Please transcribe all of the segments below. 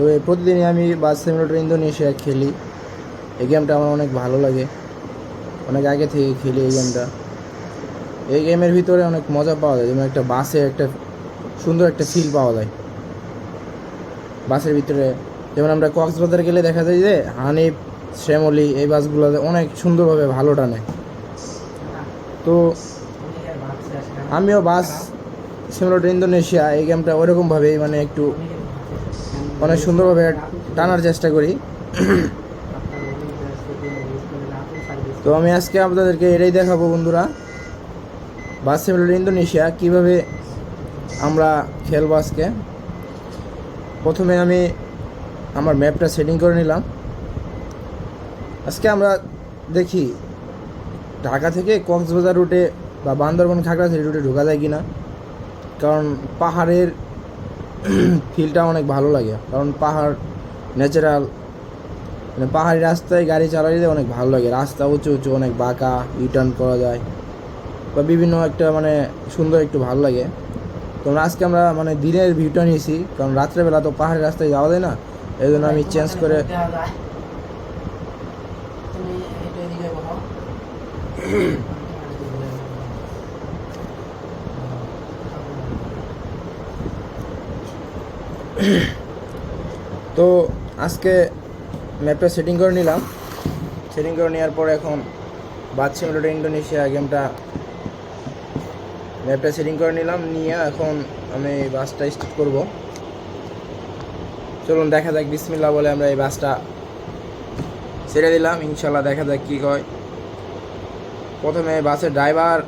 তো প্রতিদিনই আমি বাস সিমুলেটর ইন্দোনেশিয়া খেলি। এই গেমটা আমার অনেক ভালো লাগে। অনেক আগে থেকে খেলি এই গেমটা। এই গেমের ভিতরে অনেক মজা পাওয়া যায়। যেমন একটা বাসে একটা সুন্দর একটা ফিল পাওয়া যায়। বাসের ভিতরে যেমন আমরা কক্সবাজার গেলে দেখা যায় যে হানিফ, শ্যামলি এই বাসগুলো অনেক সুন্দরভাবে ভালো টানে। তো আমিও বাস সিমুলেটর ইন্দোনেশিয়া এই গেমটা ওরকমভাবেই মানে একটু অনেক সুন্দরভাবে টানার চেষ্টা করি। তো আমি আজকে আপনাদেরকে এটাই দেখাবো বন্ধুরা। বাস সিমুলেটর ইন্দোনেশিয়া কীভাবে আমরা খেলব আজকে। প্রথমে আমি আমার ম্যাপটা সেটিং করে নিলাম। আজকে আমরা দেখি, ঢাকা থেকে কক্সবাজার রুটে বা বান্দরবন খাগড়াছড়ি রুটে ঢোকা যায় কিনা। কারণ পাহাড়ের ফিলটা অনেক ভালো লাগে। কারণ পাহাড় ন্যাচারাল মানে পাহাড়ি রাস্তায় গাড়ি চালাইলে অনেক ভালো লাগে। রাস্তা উঁচু উঁচু অনেক বাঁকা ইউটার্ন করা যায় বা বিভিন্ন একটা মানে সুন্দর একটু ভালো লাগে। তো আজকে আমরা মানে দিনের ভিউটা নিয়েছি কারণ রাত্রেবেলা তো পাহাড়ি রাস্তায় যাওয়া যায় না এই জন্য আমি চেঞ্জ করে তুমি এটা এদিকে বলো তো আজকে ম্যাপটা সেটিং করে নিলাম। সেটিং করে নেওয়ার পর এখন বাদ সিমুলেটর ইন্দোনেশিয়া গেমটা ম্যাপটা সেটিং করে নিলাম। নিয়ে এখন আমি এই বাসটা স্টার্ট করব। চলুন দেখা যাক বিসমিল্লা বলে আমরা এই বাসটা ছেড়ে দিলাম। ইনশাল্লাহ দেখা যাক কী হয়। প্রথমে বাসের ড্রাইভার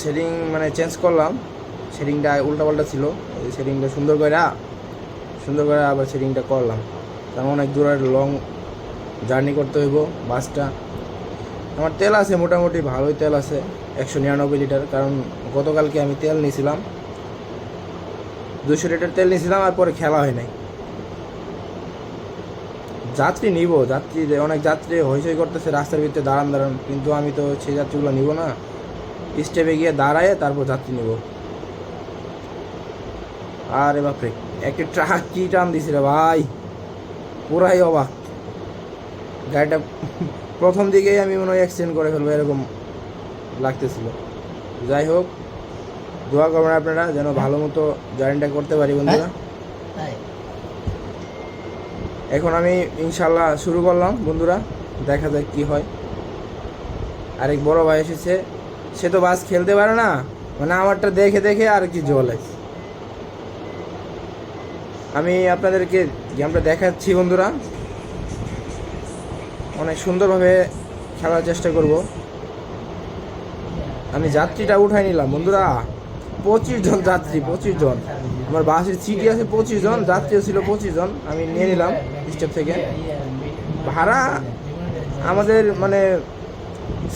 সেটিং মানে চেঞ্জ করলাম। সেটিংটা উল্টাপাল্টা ছিল। সেটিংটা সুন্দর করে সুন্দর করে আবার সেটিংটা করলাম। কারণ অনেক দূরের লং জার্নি করতে হইব বাসটা। আমার তেল আছে, মোটামুটি ভালোই তেল আছে, একশো নিরানব্বই লিটার। কারণ গতকালকে আমি তেল নিয়েছিলাম দুশো লিটার তেল নিয়েছিলাম, আর পরে খেলা হয় নাই। যাত্রী নিব, যাত্রী অনেক যাত্রী হইচই করতেছে, রাস্তার ভিতরে দাঁড়ান দাঁড়ান। কিন্তু আমি তো সেই যাত্রীগুলো নিব না। স্টেপে গিয়ে দাঁড়ায় তারপর যাত্রী নিব। আরে বাপরে। একটি ট্রাক কি টান দিছে রে ভাই? পুরাই অবাক। গাড়িটা প্রথম দিকেই আমি মনে হয় অ্যাক্সিডেন্ট করে ফেলব এরকম লাগতেছিল। যাই হোক দোয়া করবেন আপনারা যেন ভালো মতো জার্নিটা করতে পারি বন্ধুরা। এখন আমি ইনশাল্লাহ শুরু করলাম বন্ধুরা দেখা যাক কি হয়। আরেক বড় ভাই এসেছে সে তো বাস খেলতে পারে না মানে আমারটা দেখে দেখে আর কি জলে আমি আপনাদেরকে গেমটা দেখাচ্ছি বন্ধুরা, অনেক সুন্দরভাবে খেলার চেষ্টা করব। আমি যাত্রীটা উঠাই নিলাম। বন্ধুরা, পঁচিশ জন যাত্রী, পঁচিশ জন। আমার বাসের সিটি আছে পঁচিশ জন, যাত্রীও ছিল পঁচিশ জন। আমি নিয়ে নিলাম স্টেপ থেকে। ভাড়া আমাদের মানে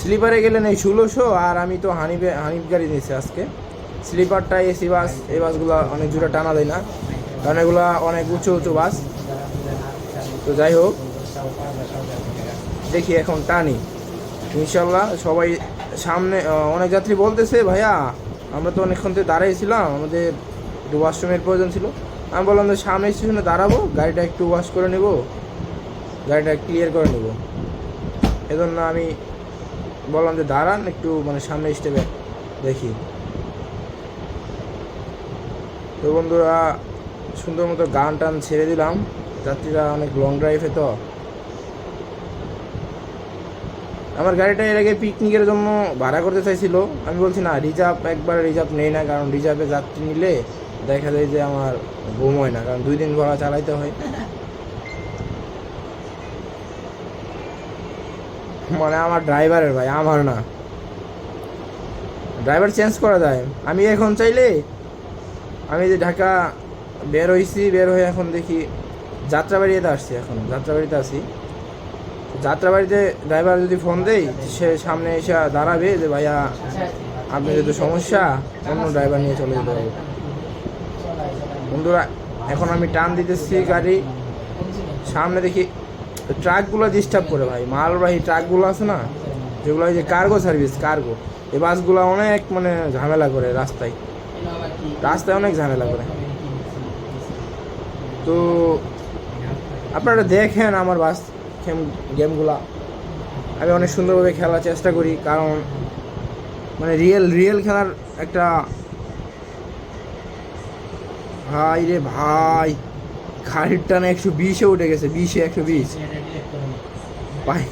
স্লিপারে গেলে নেই ষোলোশো, আর আমি তো হানিফে হানিফ গাড়ি নিয়েছি আজকে। স্লিপারটা, এসি বাস, এই বাসগুলো অনেক জোরে টানা দেয় না। কারণ এগুলো অনেক উঁচু উঁচু বাস। তো যাই হোক, দেখি এখন টানি। ইনশাল্লাহ সবাই সামনে অনেক যাত্রী বলতেছে, ভাইয়া, আমরা তো অনেকক্ষণ থেকে দাঁড়াইছিলাম আমাদের একটু ওয়াশরুমের প্রয়োজন ছিল। আমি বললাম যে সামনে স্টেশনে দাঁড়াবো, গাড়িটা একটু ওয়াশ করে নেব, গাড়িটা ক্লিয়ার করে নেব। এজন্য আমি বললাম যে, দাঁড়ান একটু মানে সামনে স্টেপে দেখি। তো বন্ধুরা সুন্দর মতো গান টান ছেড়ে দিলাম। যাত্রীরা অনেক লং ড্রাইভে তো। আমার গাড়িটা এর আগে পিকনিকের জন্য ভাড়া করতে চাইছিল। আমি বলছি, না রিজার্ভ একবার রিজার্ভ নেই না, কারণ রিজার্ভে যাত্রী নিলে দেখা যায় যে আমার ঘুম হয় না, কারণ দুই দিন ভাড়া চালাইতে হয়। মানে আমার ড্রাইভারের ভাই, আমার না। ড্রাইভার চেঞ্জ করা যায়। আমি এখন চাইলে, আমি যে ঢাকা বের হয়েছি বের হয়ে এখন দেখি যাত্রাবাড়িতে আসছি এখন, যাত্রাবাড়িতে আসি যাত্রাবাড়িতে ড্রাইভার যদি ফোন দেই সে সামনে এসে দাঁড়াবে যে, ভাইয়া, আপনার যদি সমস্যা, অন্য ড্রাইভার নিয়ে চলে যেতে হবে। বন্ধুরা, এখন আমি টান দিতেছি গাড়ি। সামনে দেখি ট্রাকগুলো ডিস্টার্ব করে ভাই, মালবাহী ট্রাকগুলো আছে না, যেগুলো ওই যে কার্গো সার্ভিস কার্গো এই বাসগুলো অনেক মানে ঝামেলা করে রাস্তায়। রাস্তায় অনেক ঝামেলা করে। তো আপনারা দেখেন আমার বাস গেমগুলা। আমি অনেক সুন্দরভাবে খেলার চেষ্টা করি, কারণ মানে রিয়েল রিয়েল খেলার একটা ভাই রে ভাই গাড়ির টানা একশো বিশে উঠে গেছে, বিশে একশো বিশ। ভাই,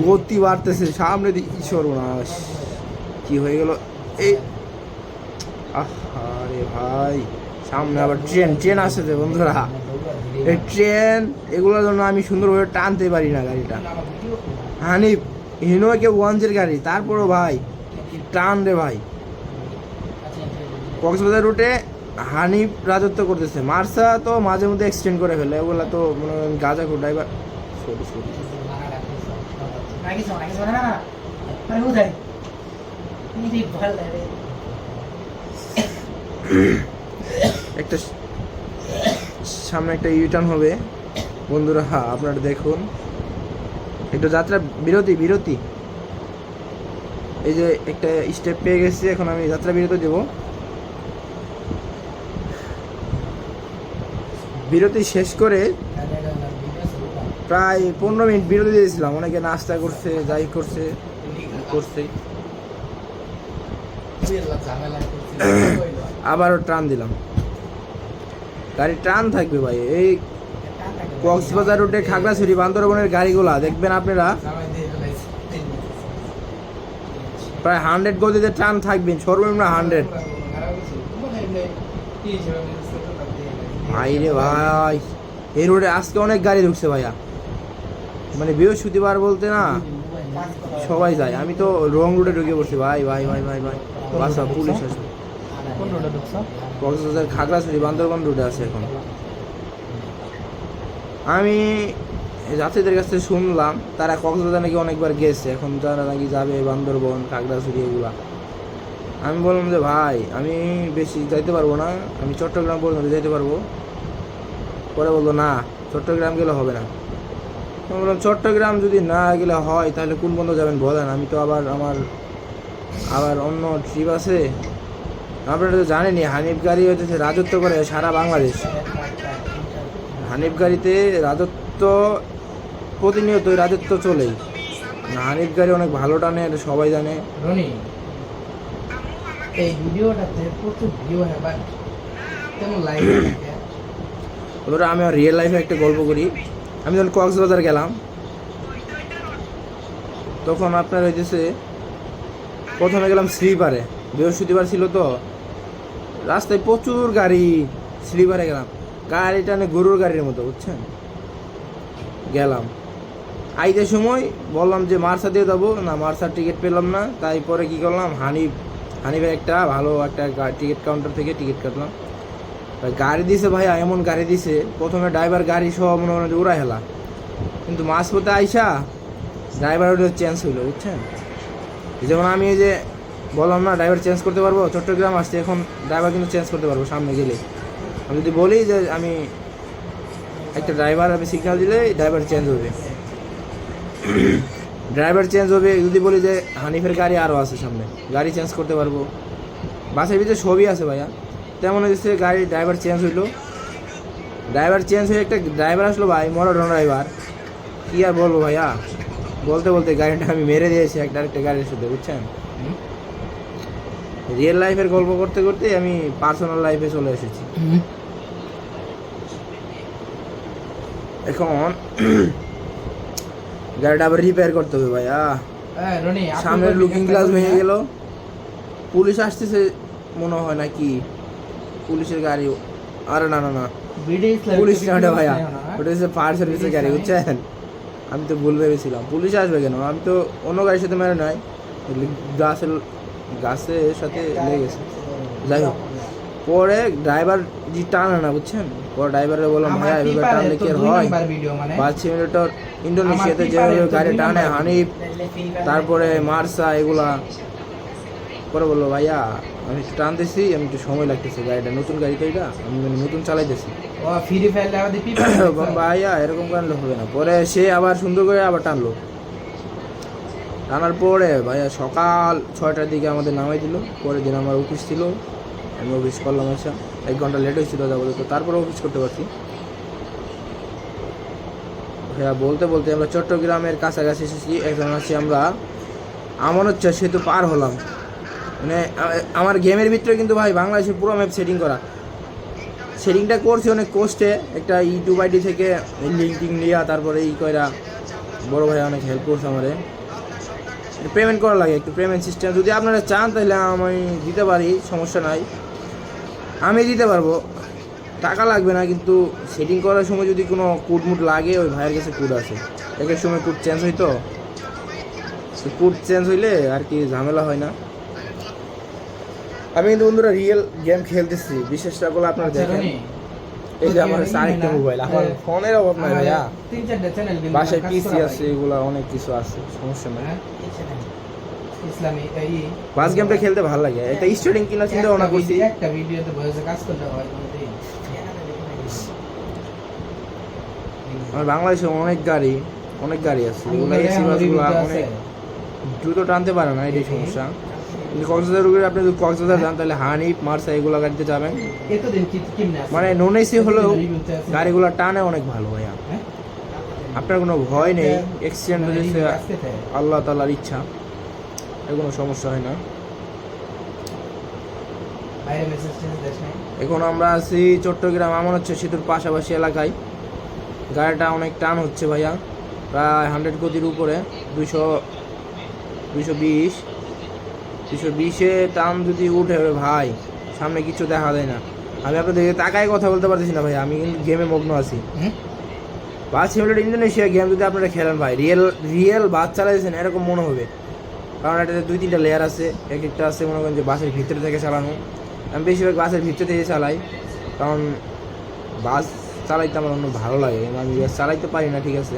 গতি বাড়তেছে, সামনে দিকে সর্বনাশ। কি হয়ে গেল? এই আরে ভাই। সামনে আবার ট্রেন ট্রেন আসছে তো বন্ধুরা। এই ট্রেন এগুলোর জন্য আমি সুন্দরভাবে টানতে পারি না গাড়িটা। হানিফ হিনোকে ওয়াঞ্চের গাড়ি তারপরও ভাই টান রে ভাই। কক্সবাজার রুটে হানিফ রাজত্ব করতেছে। মার্সা তো মাঝে মধ্যে এক্সটেন্ড করে ফেলে ওগুলা তো মনে করেন গাঁজা খোর ড্রাইভার সরি সরি একটা সামনে একটা ইউটার্ন হবে। বন্ধুরা হ্যাঁ আপনারা দেখুন। একটু যাত্রা, বিরতি বিরতি। এই যে একটা স্টেপ পেয়ে গেছি, এখন আমি যাত্রা বিরতি দেব। বিরতি শেষ করে প্রায় পনেরো মিনিট বিরতি দিয়েছিলাম। অনেকে নাস্তা করছে, যাই করছে করছে। আবারও টান দিলাম। গাড়ি টান থাকবে ভাই, এই কক্সবাজার রুটে খাগড়াছড়ি, বান্দরবনের গাড়িগুলা, দেখবেন আপনারা। প্রায় হান্ড্রেড গতিতে টান থাকবেন, সর্বনিম্ন হান্ড্রেড। ভাই রে ভাই, এই রোডে আজকে অনেক গাড়ি ঢুকছে ভাইয়া। মানে বৃহস্পতিবার বলতে না, সবাই যায়। আমি তো রং রুটে ঢুকে পড়ছি। ভাই ভাই ভাই ভাই ভাই, বাসা পুলিশ আছে কক্সবাজার খাগড়াছড়ি, বান্দরবান রুটে আছে এখন। আমি যাত্রীদের কাছে শুনলাম, তারা কক্সবাজার নাকি অনেকবার গেছে। এখন তারা নাকি যাবে বান্দরবন, খাগড়াছড়ি এগুলা। আমি বললাম যে, ভাই, আমি বেশি যাইতে পারব না। আমি চট্টগ্রাম পর্যন্ত যেতে পারব। পরে বলল, না, চট্টগ্রাম গেলে হবে না। আমি বললাম, চট্টগ্রাম যদি না গেলে হয়, তাহলে কোন বন্ধ যাবেন বলেন? আমি তো আবার আমার, আবার অন্য ট্রিপ আছে। আপনারা তো জানেনই হানিফ গাড়ি হচ্ছে রাজত্ব করে সারা বাংলাদেশ। হানিফ গাড়িতে রাজত্ব প্রতিনিয়ত রাজত্ব চলেই। হানিফ গাড়ি অনেক ভালো টানে এটা সবাই জানে। রনি এই ভিডিওটাতে প্রচুর ভিউ হয় বাট তেমন লাইক ধরো আমি আমার রিয়েল লাইফে একটা গল্প করি। আমি যখন কক্সবাজার গেলাম তখন আপনার হইতেছে প্রথমে গেলাম স্লিপারে বৃহস্পতিবার ছিল তো রাস্তায় প্রচুর গাড়ি স্লিপারে গেলাম। গাড়িটা অনেক গরুর গাড়ির মতো, বুঝছেন? গেলাম। আইতে সময় বললাম যে, মার্সা দিয়ে যাব। না, মার্সার টিকিট পেলাম না। তাই পরে কী করলাম? হানিফ, হানিফের একটা ভালো একটা টিকিট কাউন্টার থেকে টিকিট কাটলাম। গাড়ি দিছে ভাইয়া এমন গাড়ি দিছে। প্রথমে ড্রাইভার গাড়ি সহ মনে করেন যে উড়া হেলা। কিন্তু মাছ পথে আইসা ড্রাইভার ওটা চেঞ্জ হইল, বুঝছেন? যেমন আমি এই যে বললাম না ড্রাইভার চেঞ্জ করতে পারব? চট্টগ্রাম আসছে, এখন ড্রাইভার কিন্তু চেঞ্জ করতে পারব সামনে গেলে। আমি যদি বলি যে আমি একটা ড্রাইভার আমি সিগন্যাল দিলে ড্রাইভার চেঞ্জ হবে। ড্রাইভার চেঞ্জ হবে, যদি বলি যে হানিফের গাড়ি আরও আছে সামনে, গাড়ি চেঞ্জ করতে পারব। বাসের ভিতরে সবই আছে ভাইয়া। তেমন হচ্ছে গাড়ি ড্রাইভার চেঞ্জ হইল। ড্রাইভার চেঞ্জ হয়ে একটা ড্রাইভার আসলো ভাই মনোরণ ড্রাইভার কী আর বলব ভাইয়া? বলতে বলতে গাড়িটা আমি মেরে দিয়েছি, একটা আরেকটা গাড়ির সাথে, বুঝছেন? রিয়েল লাইফের গল্প করতে করতে আমি পার্সোনাল লাইফে চলে এসেছি। এখন গাড়িটা আবার রিপেয়ার করতে হবে ভাইয়া। হ্যাঁ সামনের লুকিং গ্লাস ভেঙে হ্যাঁ? গেল। পুলিশ আসতেছে মনে হয় নাকি? পুলিশের গাড়ি আরে না না না। পুলিশ না ওটা ভাইয়া। হ্যাঁ? ওটা হচ্ছে ফায়ার সার্ভিসের গাড়ি বুঝছেন? আমি তো ভুল ভেবেছিলাম। পুলিশ আসবে কেন? আমি তো অন্য গাড়ির সাথে মেরে নাই গাছের গাছের সাথে লেগে গেছে। যাই হোক পরে ড্রাইভার জি টানে না বুঝছেন? পরে ড্রাইভারে বললাম ভাইয়া এভাবে টানলে কি আর হয়? মানে পাঁচ সিমিটার ইন্দোনেশিয়াতে আমার যেভাবে গাড়ি টানে হানিফ তারপরে মার্সা এগুলা। পরে বলল ভাইয়া আমি একটু টানতেছি আমি একটু সময় লাগতেছে গাড়িটা নতুন গাড়ি তো এটা আমি মানে নতুন চালাইতেছি। ভাইয়া এরকম কানলে হবে না। পরে সে আবার সুন্দর করে আবার টানলো। টানার পরে ভাইয়া সকাল ছয়টার দিকে আমাদের নামাই দিল। পরের দিন আমার অফিস ছিল। আমি অফিস করলাম আচ্ছা। এক ঘণ্টা লেট হয়েছিল যাব তো। তারপরে অফিস করতে পারছি। ভাইয়া বলতে বলতে আমরা চট্টগ্রামের কাছাকাছি এসেছি। এখন আছি আমরা আমানচ্চা সেতু পার হলাম। মানে আমার গেমের ভিতরে কিন্তু ভাই বাংলাদেশে পুরো ম্যাপ সেটিং করা। সেটিংটা করছি অনেক কষ্টে একটা ইউটিউব আইডি থেকে লিঙ্ক নিয়ে, তারপরে ই কইরা বড় ভাই অনেক হেল্প করছে আমারে। পেমেন্ট করা লাগে একটু পেমেন্ট সিস্টেম যদি আপনারা চান তাহলে আমি দিতে পারি সমস্যা নাই। আমি দিতে পারব। টাকা লাগবে না কিন্তু সেটিং করার সময় যদি কোনো কুট মুট লাগে ওই ভাইয়ের কাছে কুট আছে। এক এক সময় কুট চেঞ্জ হইতো কুট চেঞ্জ হইলে আর কি ঝামেলা হয় না। আমি কিন্তু বন্ধুরা রিয়েল গেম খেলতেছি। বিশেষটা গুলো আপনারা আচ্ছা, দেখেন। এই যে আমার আরেকটা মোবাইল আমার হ্যাঁ। ফোনের অভাব নাই ভাইয়া তিন চারটে চ্যানেল বাসায় পিসি আছে হয়। এগুলো অনেক কিছু আছে সমস্যা নাই হ্যাঁ? ইসলামী বাস গেমটা খেলতে ভালো লাগে এটা স্টার্টিং কিনা চিন্তা ভাবনা করছি একটা ভিডিওতে কাজ করতে হয় আমার বাংলাদেশে অনেক গাড়ি অনেক গাড়ি আছে বললাম, এসি বাসগুলো। অনেক দ্রুত টানতে পারে না এটাই সমস্যা কক্সবাজার রুগীর আপনি যদি কক্সবাজার যান তাহলে হানিফ মার্সা এগুলো গাড়িতে যাবেন? মানে নন এসি হলেও। গাড়িগুলো টানে অনেক ভালো ভাইয়া হ্যাঁ? আপনার কোনো ভয় নেই অ্যাক্সিডেন্ট হয়েছে আল্লাহ তালার ইচ্ছা এর কোনো সমস্যা হয় না দেশ? এখন আমরা আছি চট্টগ্রাম আমার হচ্ছে সেতুর পাশাপাশি এলাকায় গাড়িটা অনেক টান হচ্ছে ভাইয়া প্রায় হান্ড্রেড গতির উপরে দুইশো দুইশো বিশ দুইশো বিশে টান যদি উঠে ভাই সামনে কিছু দেখা যায় না। আমি আপনাদের তাকায় কথা বলতে পারতেছি না ভাই আমি কিন্তু গেমে মগ্ন আছি? বাস সিমুলেটর ইন্দোনেশিয়া গেম যদি আপনারা খেলেন ভাই রিয়েল রিয়েল বাস চালাইছেন এরকম মনে হবে। কারণ এটাতে দুই তিনটা লেয়ার আছে এক একটা আছে মনে করেন যে বাসের ভিতরে থেকে চালানো। আমি বেশিরভাগ বাসের ভিতরে থেকে চালাই কারণ বাস চালাইতে আমার অন্য ভালো লাগে। আমি চালাইতে পারি না ঠিক আছে?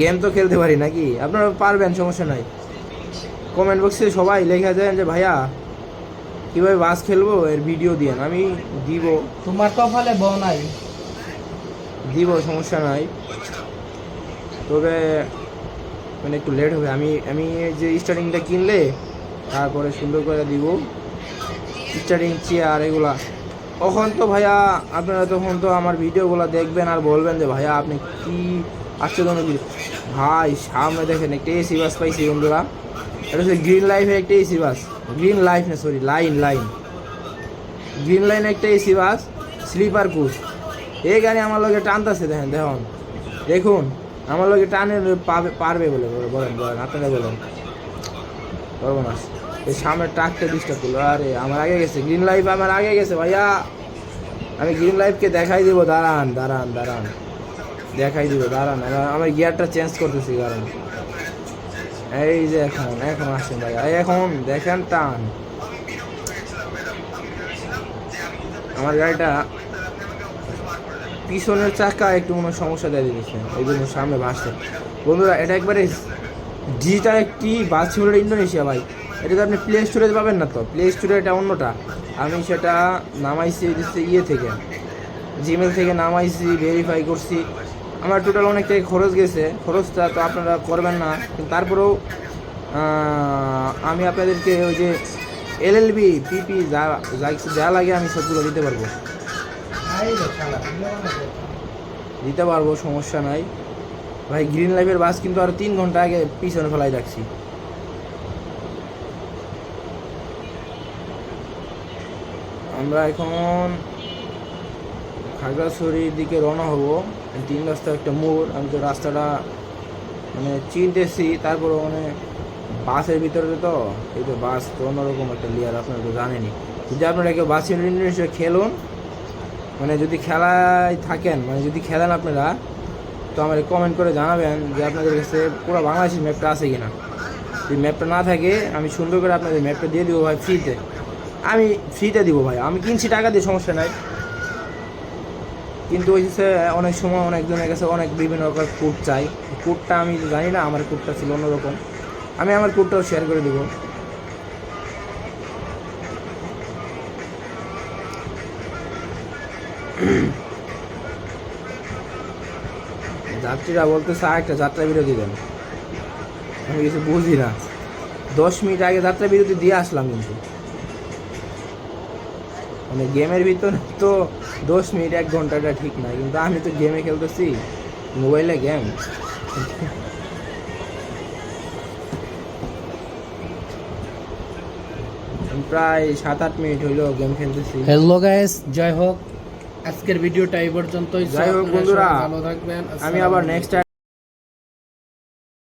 গেম তো খেলতে পারি নাকি? আপনারা পারবেন সমস্যা নাই। কমেন্ট বক্সে সবাই লেখা যায় যে ভাইয়া কীভাবে বাস খেলব? এর ভিডিও দিয়েন। আমি দিব। তোমার কপালে বউ নাই। দিব সমস্যা নাই। তবে মানে একটু লেট হবে। আমি আমি যে স্টার্টিংটা কিনলে তারপরে সুন্দর করে দিব। স্টার্টিং চেয়ার এগুলা। তখন তো ভাইয়া আপনারা তখন তো আমার ভিডিওগুলো দেখবেন আর বলবেন যে ভাইয়া আপনি কি আশ্চর্যজনক ভাই সামনে দেখেন একটা এসি বাস পাইছি বন্ধুরা। এটা হচ্ছে গ্রিন লাইফে একটা এসি বাস গ্রিন লাইফ না sorry line line green line একটা এসি বাস স্লিপার কোচ এই গাড়ি আমার লগে টানতেছে, দেখেন, দেখুন। দেখুন, আমার লগে টানে পারবে বলে, বলে- বলেন বলেন, আপনারা বলেন। পারব না এই সামনে ট্রাকটা ডিস্টার্ব করল। আরে, আমার আগে গেছে গ্রিন লাইফ আমার আগে গেছে, ভাইয়া। আমি গ্রিন লাইফকে দেখাই দিব, দাঁড়ান দাঁড়ান দাঁড়ান। দেখাই দিব, দাঁড়ান, আমার- গিয়ারটা চেঞ্জ করতেছি কারণ এই যে এখন এখন আসেন ভাইয়া এখন দেখেন টান। আমার গাড়িটা পিছনের চাকা একটু মনে সমস্যা দিয়ে দিয়েছে, এই জন্য সামনে ভাসছে বন্ধুরা, এটা একবারে ডিজিটাল একটি বাস সিমুলেটর ইন্দোনেশিয়া ভাই। এটা তো আপনি প্লে স্টোরে পাবেন না তো? প্লে স্টোরে এটা অন্যটা। আমি সেটা নামাইছি ইয়ে থেকে জিমেল থেকে নামাইছি ভেরিফাই করছি। আমার টোটাল অনেকটাই খরচ গেছে। খরচটা তো আপনারা করবেন না। কিন্তু তারপরেও আমি আপনাদেরকে ওই যে এলএলবি পিপি যা যা যা লাগে আমি সবগুলো দিতে পারব। দিতে পারব, সমস্যা নাই। ভাই গ্রিন লাইফের বাস কিন্তু আরও তিন ঘণ্টা আগে পিছনে ফেলাই রাখছি। আমরা এখন খাগড়াছড়ির দিকে রওনা হব। তিন রাস্তা একটা মোড়, আমি তো রাস্তাটা মানে চিনতেছি। তারপরে মানে বাসের ভিতরে তো, এই তো বাস তো অন্যরকম একটা লেয়ার আপনারা তো জানেনই। যদি আপনারা কেউ বাস ইন্ডোনেশিয়া খেলুন। মানে যদি খেলায় থাকেন মানে যদি খেলেন আপনারা, তো আমার কমেন্ট করে জানাবেন যে আপনাদের কাছে পুরো বাংলাদেশের ম্যাপটা আছে কি না যদি ম্যাপটা না থাকে, আমি সুন্দর করে আপনাদের ম্যাপটা দিয়ে দিব ভাই ফ্রিতে আমি ফ্রিতে দিব ভাই, আমি কিনছি টাকা দিয়ে, সমস্যা নাই। কিন্তু ওই যে অনেক সময় অনেকজনের কাছে অনেক বিভিন্ন রকম কোড চাই। কোডটা আমি জানি না, আমার কোডটা ছিল অন্যরকম। আমি আমার কোডটাও শেয়ার করে দেবো। যাত্রীরা বলতেছে একটা যাত্রা বিরতি দেন। আমি কিছু বুঝি না। দশ মিনিট আগে যাত্রা বিরতি দিয়ে আসলাম কিন্তু। মানে গেমের ভিতরে তো দশ মিনিট এক ঘন্টাটা ঠিক না কিন্তু আমি তো গেমে খেলতেছি মোবাইলে গেম। প্রায় সাত আট মিনিট হইল গেম খেলতেছি। হ্যালো গাইস জয় হোক আজকের ভিডিওটা এই পর্যন্তই। হোক বন্ধুরা, ভালো থাকবেন আমি আবার নেক্সট